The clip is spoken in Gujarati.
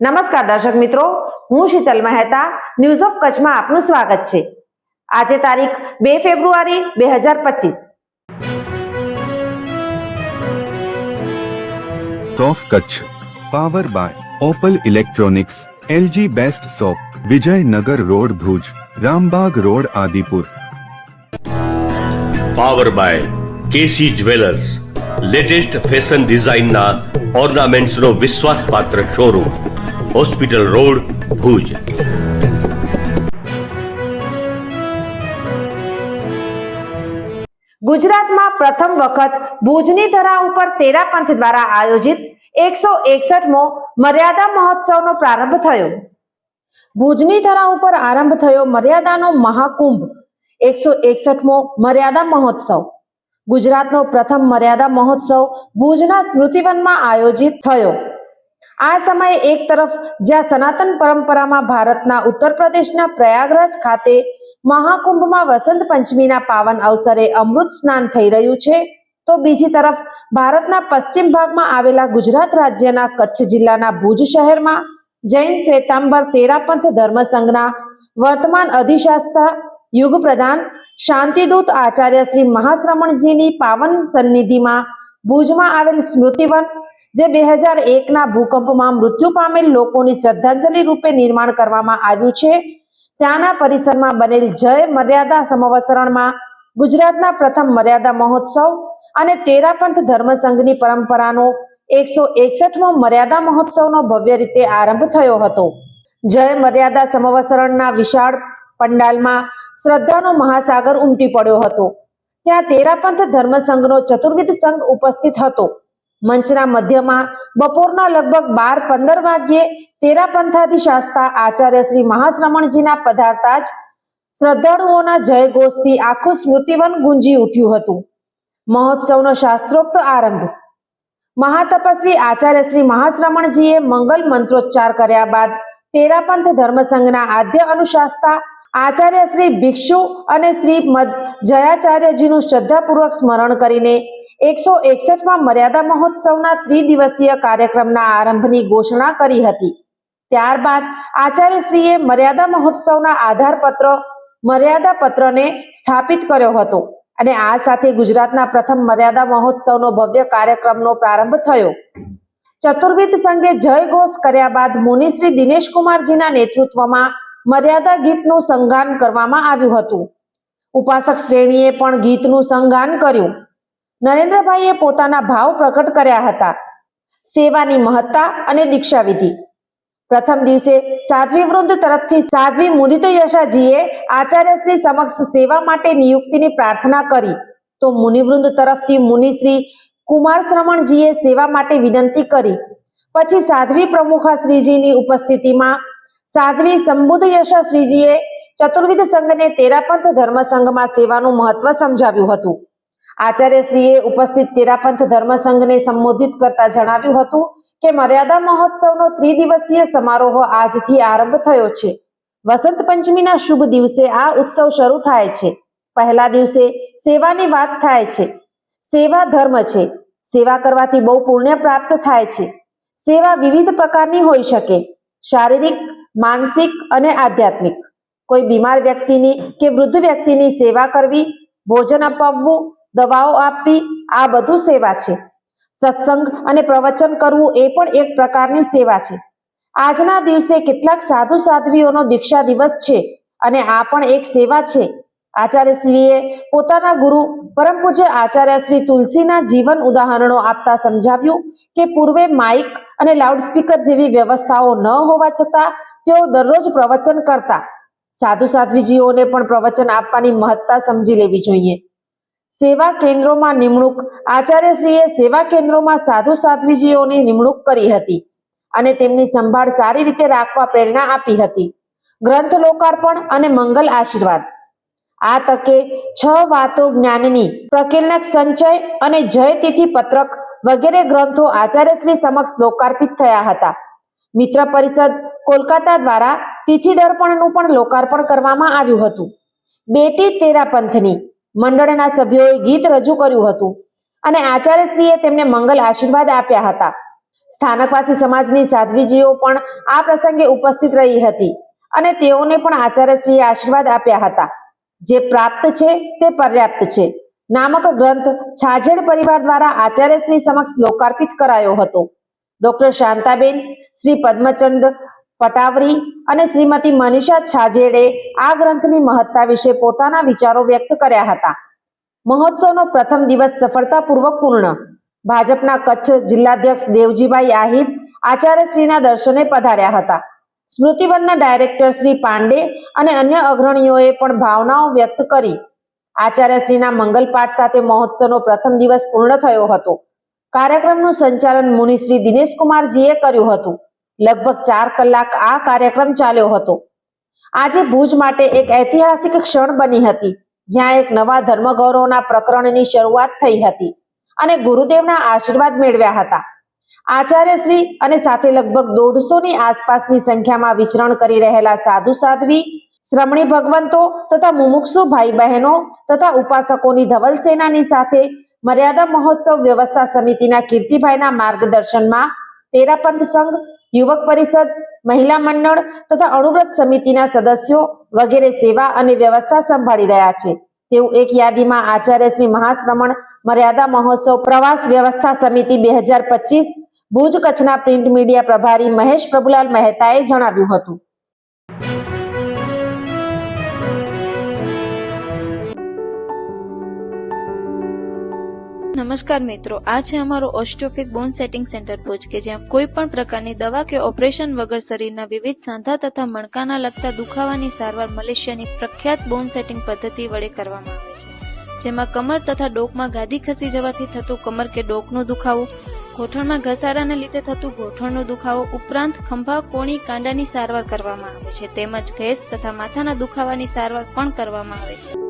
નમસ્કાર દર્શક મિત્રો હું શીતલ મહેતા ન્યૂઝ ઓફ કચ્છમાં આપનું સ્વાગત છે. આજે તારીખ બે ફેબ્રુઆરી બે હજાર પચીસ. સોફ Kutch power by Opal electronics LG best shop Vijaynagar road Bhuj Rambag road Adipur power by KC jewellers latest fashion ડિઝાઇનના ઓર્નામેન્ટ્સનો વિશ્વાસપાત્ર શોરૂમ હોસ્પિટલ રોડ ભુજ. ગુજરાતમાં પ્રથમ વખત ભુજની ધરા ઉપર તેરા પંથ દ્વારા આયોજિત એકસો એકસઠમો મર્યાદા મહોત્સવનો પ્રારંભ થયો. ભુજની ધરા ઉપર આરંભ થયો મર્યાદાનો મહાકુંભ, એકસો એકસઠમો મર્યાદા મહોત્સવ. ગુજરાતનો પ્રથમ મર્યાદા મહોત્સવ ભુજના સ્મૃતિવનમાં આયોજિત થયો. આ સમયે એક તરફ જ્યાં સનાતન પરંપરામાં ભારતના ઉત્તર પ્રદેશના પ્રયાગરાજ ખાતે મહાકુંભમાં વસંત પંચમીના પાવન અવસરે અમૃત સ્નાન થઈ રહ્યું છે, તો બીજી તરફ ભારતના પશ્ચિમ ભાગમાં આવેલા ગુજરાત રાજ્યના કચ્છ જિલ્લાના ભુજ શહેરમાં જૈન શ્વેતાંબર તેરાપંથ ધર્મસંઘના વર્તમાન અધિશાસ્ત્ર યુગ પ્રધાન શાંતિદૂત આચાર્ય શ્રી મહાશ્રમણજીની પાવન સન્નિધિમાં ભુજમાં આવેલ સ્મૃતિવન જે બે હજાર એકના ભૂકંપમાં મૃત્યુ પામેલ લોકોની શ્રદ્ધાંજલિ રૂપે નિર્માણ કરવામાં આવ્યું છે. ત્યાંના પરિસરમાં બનેલ જય મર્યાદા સમવસરણમાં ગુજરાતના પ્રથમ મર્યાદા મહોત્સવ અને તેરાપંથ ધર્મસંઘની પરંપરાનો એકસો એકસઠમો મર્યાદા મહોત્સવનો ભવ્ય રીતે આરંભ થયો હતો. જય મર્યાદા સમવસરણના વિશાળ પંડાલમાં શ્રદ્ધાનો મહાસાગર ઉમટી પડ્યો હતો. ત્યાં તેરાપંથ ધર્મસંઘનો ચતુર્વિધ સંઘ ઉપસ્થિત હતો. મંચના મધ્યમાં બપોરના લગભગ બાર પંદર વાગ્યે તેરા પંથાધિશાસ્તા આચાર્ય શ્રી મહાશ્રમણજીના પધારતા જ શ્રદ્ધાળુઓના જયઘોષથી આખું સ્મૃતિવન ગુંજી ઉઠ્યું હતું. મહોત્સવનો શાસ્ત્રોક્ત આરંભ. મહાતપસ્વી આચાર્ય શ્રી મહાશ્રમણજીએ મંગલ મંત્રોચ્ચાર કર્યા બાદ તેરાપંથ ધર્મસંઘના આદ્ય અનુશાસ્તા આચાર્ય શ્રી ભિક્ષુ અને શ્રી જયાચાર્યજીનું શ્રદ્ધાપૂર્વક સ્મરણ કરીને એકસો એકસઠમાં મર્યાદા મહોત્સવના ત્રિદિવસીય કાર્યક્રમના આરંભની ઘોષણા કરી હતી. ત્યારબાદ આચાર્યશ્રીએ મર્યાદા મહોત્સવના આધારપત્ર, મર્યાદા પત્રને સ્થાપિત કર્યો હતો અને આ સાથે ગુજરાતના પ્રથમ મર્યાદા મહોત્સવનો ભવ્ય કાર્યક્રમનો પ્રારંભ થયો. ચતુર્વિધ સંઘે જય ઘોષ કર્યા બાદ મુનિશ્રી દિનેશકુમારજીના દિનેશ કુમારજીના નેતૃત્વમાં મર્યાદા ગીતનું સંગાન કરવામાં આવ્યું હતું. ઉપાસક શ્રેણીએ પણ ગીતનું સંગાન કર્યું. નરેન્દ્રભાઈએ પોતાના ભાવ પ્રકટ કર્યા હતા. સેવાની મહત્તા અને દીક્ષા વિધિ પ્રથમ દિવસે સાધ્વી વૃંદ તરફથી સાધ્વી મુદિત યશાજીએ આચાર્યશ્રી સમક્ષ સેવા માટે નિયુક્તિની પ્રાર્થના કરી. તો મુનિવૃંદ તરફથી મુનિશ્રી કુમાર શ્રમણજીએ સેવા માટે વિનંતી કરી. પછી સાધ્વી પ્રમુખા શ્રીજીની ઉપસ્થિતિમાં સાધ્વી સંબુદ્ધ યશા શ્રીજીએ ચતુર્વિધ સંઘને તેરાપંથ ધર્મ સંઘમાં સેવાનું મહત્વ સમજાવ્યું હતું. આચાર્યશ્રીએ ઉપસ્થિત તેરાપંથ ધર્મસંઘને સંબોધિત કરતા જણાવ્યું હતું કે મર્યાદા મહોત્સવનો ત્રિદિવસીય સમારોહ આજથી આરંભ થયો છે. વસંત પંચમીના શુભ દિવસે આ ઉત્સવ શરૂ થાય છે. પહેલા દિવસે સેવાની વાત થાય છે. સેવા ધર્મ છે. સેવા કરવાથી બહુ પુણ્ય પ્રાપ્ત થાય છે. સેવા વિવિધ પ્રકારની હોઈ શકે. શારીરિક, માનસિક અને આધ્યાત્મિક. કોઈ બીમાર વ્યક્તિની કે વૃદ્ધ વ્યક્તિની સેવા કરવી, ભોજન અપાવવું દવાઓ આપવી, આ બધું સેવા છે. સત્સંગ અને પ્રવચન કરવું એ પણ એક પ્રકારની સેવા છે. આજના દિવસે કેટલાક સાધુ સાધ્વીઓનો દીક્ષા દિવસ છે અને આ પણ એક સેવા છે. આચાર્યશ્રીએ પોતાના ગુરુ પરમ પૂજ્ય આચાર્ય શ્રી તુલસીના જીવન ઉદાહરણો આપતા સમજાવ્યું કે પૂર્વે માઇક અને લાઉડસ્પીકર જેવી વ્યવસ્થાઓ ન હોવા છતાં તેઓ દરરોજ પ્રવચન કરતા. સાધુ સાધ્વીજીઓને પણ પ્રવચન આપવાની મહત્તા સમજી લેવી જોઈએ. સેવા કેન્દ્રોમાં નિમણૂક. આચાર્યશ્રીએ સેવા કેન્દ્રોમાં સાધુ સાધ્વીજીઓની નિમણૂક કરી હતી અને તેમની સંભાળ સારી રીતે રાખવા પ્રેરણા આપી હતી. ગ્રંથ લોકાર્પણ અને મંગલ આશીર્વાદ. આ તકે છ વાતો જ્ઞાનની, પ્રકીર્ણક સંચય અને જય તિથિ પત્રક વગેરે ગ્રંથો આચાર્યશ્રી સમક્ષ લોકાર્પિત થયા હતા. મિત્ર પરિષદ કોલકાતા દ્વારા તિથિ દર્પણનું પણ લોકાર્પણ કરવામાં આવ્યું હતું. બેટી તેરા પંથની મંડળના સભ્યોએ ગીત રજૂ કર્યું હતું અને આચાર્યશ્રીએ તેમને મંગલ આશીર્વાદ આપ્યા હતા. સ્થાનકવાસી સમાજની સાધ્વીજીઓ પણ આ પ્રસંગે ઉપસ્થિત રહી હતી અને તેઓને પણ આચાર્યશ્રીએ આશીર્વાદ આપ્યા હતા. જે પ્રાપ્ત છે તે પર્યાપ્ત છે. નામક ગ્રંથ છાજેડ પરિવાર દ્વારા આચાર્યશ્રી સમક્ષ લોકાર્પિત કરાયો હતો. ડોક્ટર શાંતાબેન, શ્રી પદ્મચંદ પટાવરી અને શ્રીમતી મનીષા છાજેડે આ ગ્રંથની મહત્તા વિશે પોતાના વિચારો વ્યક્ત કર્યા હતા. મહોત્સવનો પ્રથમ દિવસ સફળતાપૂર્વક પૂર્ણ. ભાજપના કચ્છ જિલ્લાધ્યક્ષ દેવજીભાઈ આહિર આચાર્યશ્રીના દર્શને પધાર્યા હતા. સ્મૃતિવનના ડાયરેક્ટર શ્રી પાંડે અને અન્ય અગ્રણીઓએ પણ ભાવનાઓ વ્યક્ત કરી. આચાર્યશ્રીના મંગલ પાઠ સાથે મહોત્સવનો પ્રથમ દિવસ પૂર્ણ થયો હતો. કાર્યક્રમનું સંચાલન મુનિશ્રી દિનેશકુમારજીએ કર્યું હતું. લગભગ ચાર કલાક આ કાર્યક્રમ ચાલ્યો હતો. આજે ભુજ માટે એક ઐતિહાસિક ક્ષણ બની હતી, જ્યાં એક નવા ધર્મગૌરવના પ્રકરણની શરૂઆત થઈ હતી અને ગુરુદેવના આશીર્વાદ મેળવ્યા હતા. આચાર્ય શ્રી અને સાથે લગભગ દોઢસો ની આસપાસની સંખ્યામાં વિચરણ કરી રહેલા સાધુ સાધ્વી, શ્રમણી ભગવંતો તથા મુમુક્ષુ ભાઈ બહેનો તથા ઉપાસકોની ધવલ સેનાની સાથે મર્યાદા મહોત્સવ વ્યવસ્થા સમિતિના કીર્તિભાઈના માર્ગદર્શનમાં તેરાપંથ સંઘ, યુવક પરિષદ, મહિલા મંડળ તથા અણુવ્રત સમિતિના સદસ્યો વગેરે સેવા અને વ્યવસ્થા સંભાળી રહ્યા છે. તેવું એક યાદીમાં આચાર્ય શ્રી મહાશ્રમણ મર્યાદા મહોત્સવ પ્રવાસ વ્યવસ્થા સમિતિ બે હજાર પચીસ, ભુજ કચ્છના પ્રિન્ટ મીડિયા પ્રભારી મહેશ પ્રભુલાલ મહેતાએ જણાવ્યું હતું. નમસ્કાર મિત્રો, આ છે અમારું osteopathic bone setting centre Bhuj કે જ્યાં કોઈ પણ પ્રકારની દવા કે ઓપરેશન વગર શરીરના વિવિધ સાંધા તથા મણકાના લગતા દુખાવાની સારવાર મલેશિયાની પ્રખ્યાત બોન સેટિંગ પદ્ધતિ વડે કરવામાં આવે છે. જેમાં કમર તથા ડોકમાં ગાદી ખસી જવાથી થતું કમર કે ડોકનો દુખાવો, ગોઠણમાં ઘસારાને લીધે થતું ઘોઠણનો દુખાવો ઉપરાંત ખંભા, કોણી, કાંડાની સારવાર કરવામાં આવે છે. તેમજ ગેસ તથા માથાના દુખાવાની સારવાર પણ કરવામાં આવે છે.